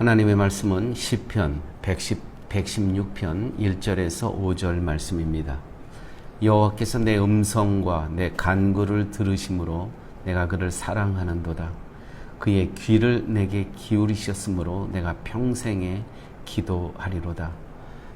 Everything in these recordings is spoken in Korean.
하나님의 말씀은 시편 110, 116편 1절에서 5절 말씀입니다. 여호와께서 내 음성과 내 간구를 들으심으로 내가 그를 사랑하는도다. 그의 귀를 내게 기울이셨으므로 내가 평생에 기도하리로다.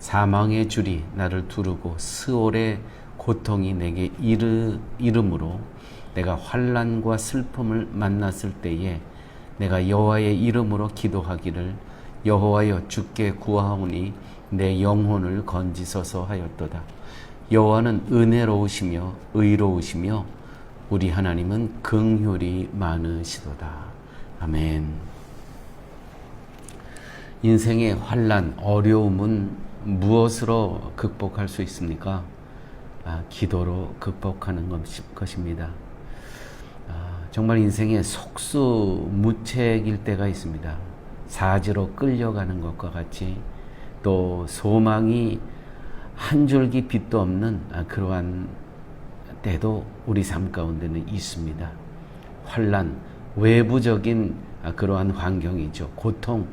사망의 줄이 나를 두르고 스올의 고통이 내게 이르, 이름으로 내가 환란과 슬픔을 만났을 때에 내가 여호와의 이름으로 기도하기를 여호와여 주께 구하오니 내 영혼을 건지소서 하였도다. 여호와는 은혜로우시며 의로우시며 우리 하나님은 긍휼이 많으시도다. 아멘. 인생의 환란, 어려움은 무엇으로 극복할 수 있습니까? 아, 기도로 극복하는 것입니다. 아, 정말 인생의 속수무책일 때가 있습니다. 사지로 끌려가는 것과 같이 또 소망이 한 줄기 빛도 없는 아, 그러한 때도 우리 삶 가운데는 있습니다. 환란, 외부적인 아, 그러한 환경이죠. 고통,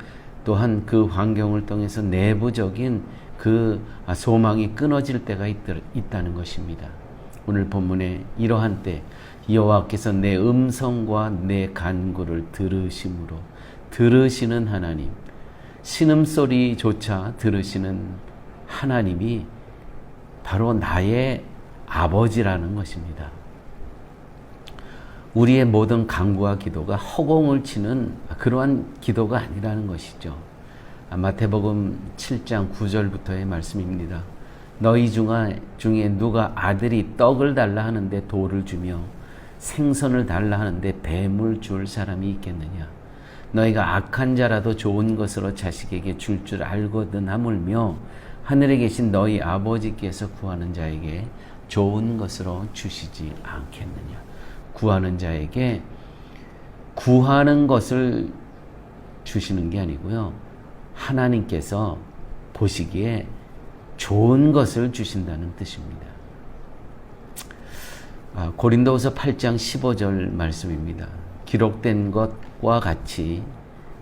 또한 그 환경을 통해서 내부적인 그 아, 소망이 끊어질 때가 있다는 것입니다. 오늘 본문에 이러한 때 여호와께서 내 음성과 내 간구를 들으심으로 들으시는 하나님, 신음소리조차 들으시는 하나님이 바로 나의 아버지라는 것입니다. 우리의 모든 간구와 기도가 허공을 치는 그러한 기도가 아니라는 것이죠. 마태복음 7장 9절부터의 말씀입니다. 너희 중에 누가 아들이 떡을 달라 하는데 돌을 주며 생선을 달라 하는데 뱀을 줄 사람이 있겠느냐? 너희가 악한 자라도 좋은 것으로 자식에게 줄줄 알거든 하물며 하늘에 계신 너희 아버지께서 구하는 자에게 좋은 것으로 주시지 않겠느냐? 구하는 자에게 구하는 것을 주시는 게 아니고요. 하나님께서 보시기에 좋은 것을 주신다는 뜻입니다. 아, 고린도후서 8장 15절 말씀입니다. 기록된 것과 같이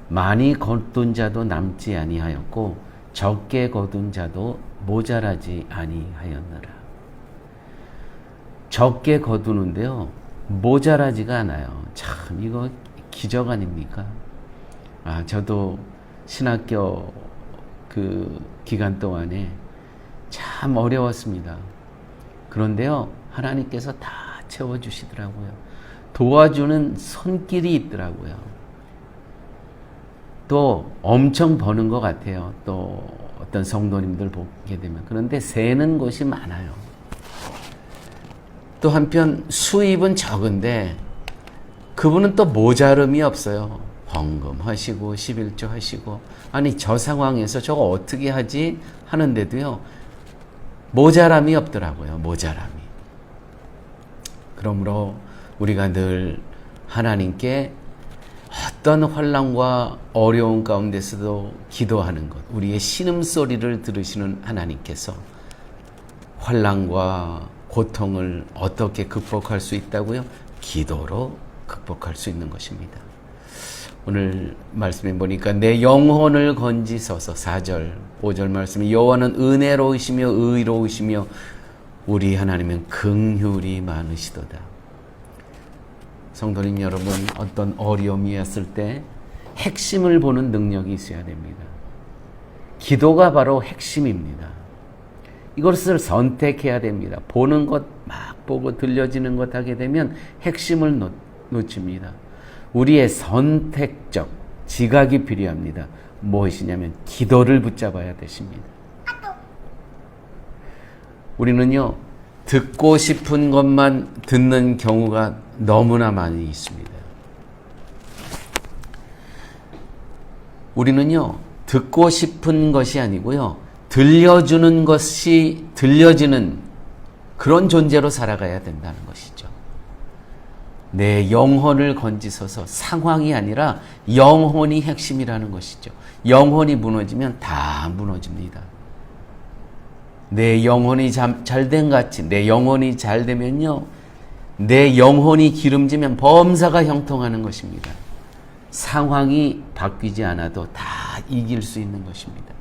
많이 거둔 자도 남지 아니하였고 적게 거둔 자도 모자라지 아니하였느라. 적게 거두는데요. 모자라지가 않아요. 참 이거 기적 아닙니까? 아, 저도 신학교 그 기간 동안에 참 어려웠습니다. 그런데요, 하나님께서 다 채워주시더라고요. 도와주는 손길이 있더라고요. 또 엄청 버는 것 같아요. 또 어떤 성도님들 보게 되면. 그런데 새는 곳이 많아요. 또 한편 수입은 적은데 그분은 또 모자름이 없어요. 헌금 하시고 11조 하시고 아니 저 상황에서 저거 어떻게 하지 하는데도요 모자람이 없더라고요 모자람이 그러므로 우리가 늘 하나님께 어떤 환란과 어려운 가운데서도 기도하는 것 우리의 신음소리를 들으시는 하나님께서 환란과 고통을 어떻게 극복할 수 있다고요? 기도로 극복할 수 있는 것입니다. 오늘 말씀에 보니까 내 영혼을 건지소서 4절 5절 말씀이 여호와는 은혜로우시며 의로우시며 우리 하나님은 긍휼이 많으시도다. 성도님 여러분 어떤 어려움이 왔을 때 핵심을 보는 능력이 있어야 됩니다. 기도가 바로 핵심입니다. 이것을 선택해야 됩니다. 보는 것 막 보고 들려지는 것 하게 되면 핵심을 놓, 놓칩니다. 우리의 선택적 지각이 필요합니다. 무엇이냐면 기도를 붙잡아야 되십니다. 우리는요, 듣고 싶은 것만 듣는 경우가 너무나 많이 있습니다. 우리는요, 듣고 싶은 것이 아니고요, 들려주는 것이 들려지는 그런 존재로 살아가야 된다는 것이죠. 내 영혼을 건지서서 상황이 아니라 영혼이 핵심이라는 것이죠. 영혼이 무너지면 다 무너집니다. 내 영혼이 잘된 같이 내 영혼이 잘 되면요. 내 영혼이 기름지면 범사가 형통하는 것입니다. 상황이 바뀌지 않아도 다 이길 수 있는 것입니다.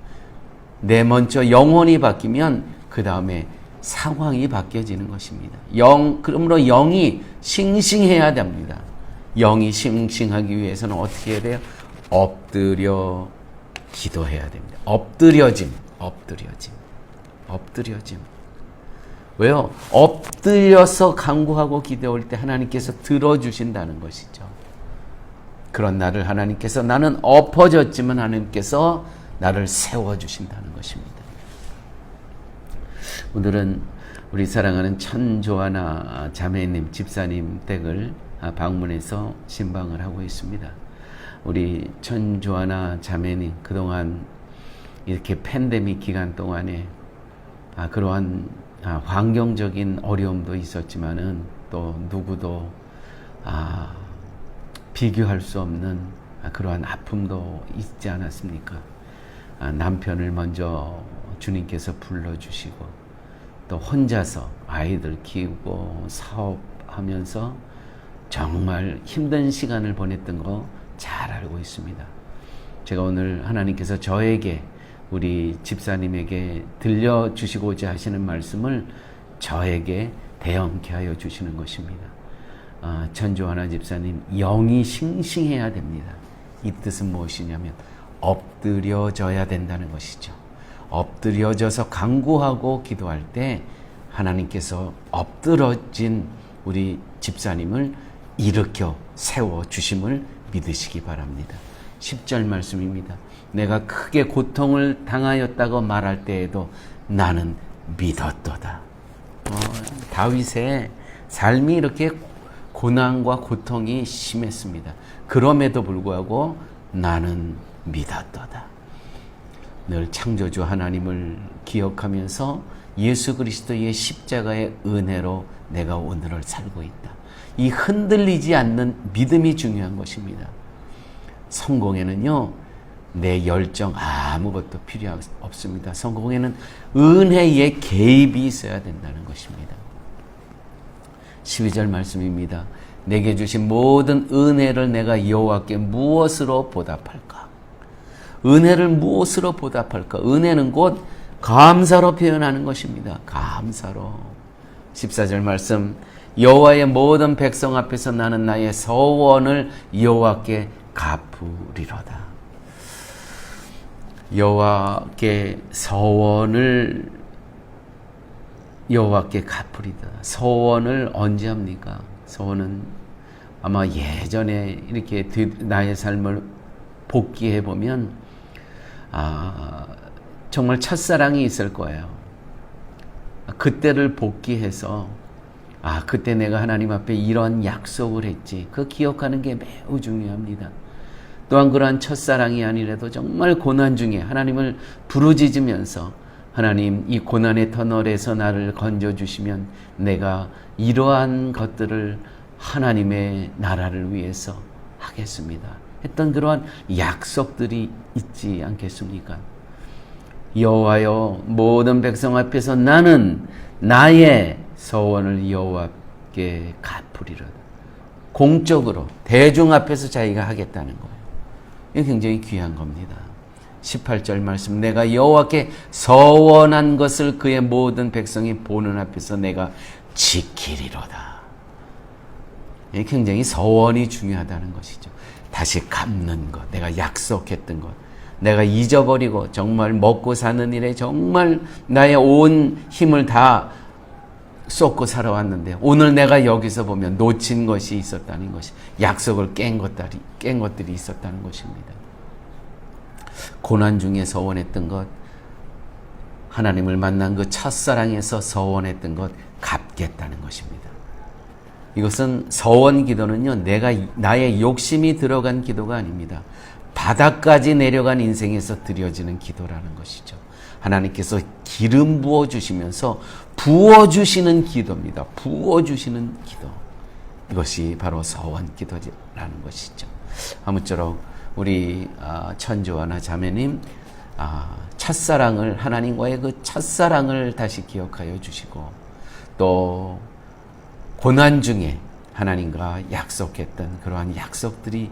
내 먼저 영혼이 바뀌면 그 다음에 상황이 바뀌어지는 것입니다. 영, 그러므로 영이 싱싱해야 됩니다. 영이 싱싱하기 위해서는 어떻게 해야 돼요? 엎드려 기도해야 됩니다. 엎드려짐, 엎드려짐, 엎드려짐. 왜요? 엎드려서 간구하고 기도할 때 하나님께서 들어주신다는 것이죠. 그런 나를 하나님께서 나는 엎어졌지만 하나님께서 나를 세워주신다는 것입니다. 오늘은 우리 사랑하는 천조아나 자매님, 집사님 댁을 방문해서 신방을 하고 있습니다. 우리 천조아나 자매님 그동안 이렇게 팬데믹 기간 동안에 아, 그러한 아, 환경적인 어려움도 있었지만은 또 누구도 아, 비교할 수 없는 아, 그러한 아픔도 있지 않았습니까? 아, 남편을 먼저 주님께서 불러주시고 또 혼자서 아이들 키우고 사업하면서 정말 힘든 시간을 보냈던 거 잘 알고 있습니다. 제가 오늘 하나님께서 저에게 우리 집사님에게 들려주시고자 하시는 말씀을 저에게 대엄케 하여 주시는 것입니다. 아, 전조하나 집사님, 영이 싱싱해야 됩니다. 이 뜻은 무엇이냐면 엎드려져야 된다는 것이죠. 엎드려져서 간구하고 기도할 때 하나님께서 엎드러진 우리 집사님을 일으켜 세워 주심을 믿으시기 바랍니다. 10절 말씀입니다. 내가 크게 고통을 당하였다고 말할 때에도 나는 믿었도다. 어, 다윗의 삶이 이렇게 고난과 고통이 심했습니다. 그럼에도 불구하고 나는 믿었도다. 늘 창조주 하나님을 기억하면서 예수 그리스도의 십자가의 은혜로 내가 오늘을 살고 있다. 이 흔들리지 않는 믿음이 중요한 것입니다. 성공에는요, 내 열정 아무것도 필요 없습니다. 성공에는 은혜의 개입이 있어야 된다는 것입니다. 12절 말씀입니다. 내게 주신 모든 은혜를 내가 여호와께 무엇으로 보답할까? 은혜를 무엇으로 보답할까? 은혜는 곧 감사로 표현하는 것입니다. 감사로. 14절 말씀 여호와의 모든 백성 앞에서 나는 나의 서원을 여호와께 갚으리로다. 여호와께 서원을 여호와께 갚으리다. 서원을 언제 합니까? 서원은 아마 예전에 이렇게 나의 삶을 복귀해 보면 아 정말 첫사랑이 있을 거예요. 그때를 복귀해서 아, 그때 내가 하나님 앞에 이런 약속을 했지. 그 기억하는 게 매우 중요합니다. 또한 그러한 첫사랑이 아니라도 정말 고난 중에 하나님을 부르짖으면서 하나님 이 고난의 터널에서 나를 건져 주시면 내가 이러한 것들을 하나님의 나라를 위해서 하겠습니다. 했던 그러한 약속들이 있지 않겠습니까? 여호와여 모든 백성 앞에서 나는 나의 서원을 여호와께 갚으리라. 공적으로 대중 앞에서 자기가 하겠다는 거예요. 이게 굉장히 귀한 겁니다. 18절 말씀 내가 여호와께 서원한 것을 그의 모든 백성이 보는 앞에서 내가 지키리로다. 이게 굉장히 서원이 중요하다는 것이죠. 다시 갚는 것, 내가 약속했던 것, 내가 잊어버리고 정말 먹고 사는 일에 정말 나의 온 힘을 다 쏟고 살아왔는데 오늘 내가 여기서 보면 놓친 것이 있었다는 것이 약속을 깬 것들이 깬 것들이 있었다는 것입니다. 고난 중에 서원했던 것 하나님을 만난 그 첫사랑에서 서원했던 것 갚겠다는 것입니다. 이것은 서원 기도는요, 내가, 나의 욕심이 들어간 기도가 아닙니다. 바닥까지 내려간 인생에서 드려지는 기도라는 것이죠. 하나님께서 기름 부어 주시면서 부어 주시는 기도입니다. 부어 주시는 기도. 이것이 바로 서원 기도라는 것이죠. 아무쪼록 우리 천주와나 자매님 첫사랑을 하나님과의 그 첫사랑을 다시 기억하여 주시고 또 고난 중에 하나님과 약속했던 그러한 약속들이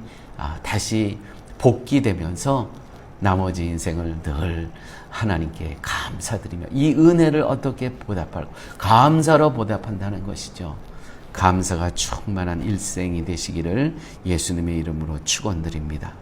다시 복귀되면서 나머지 인생을 늘 하나님께 감사드리며 이 은혜를 어떻게 보답할 감사로 보답한다는 것이죠. 감사가 충만한 일생이 되시기를 예수님의 이름으로 축원드립니다.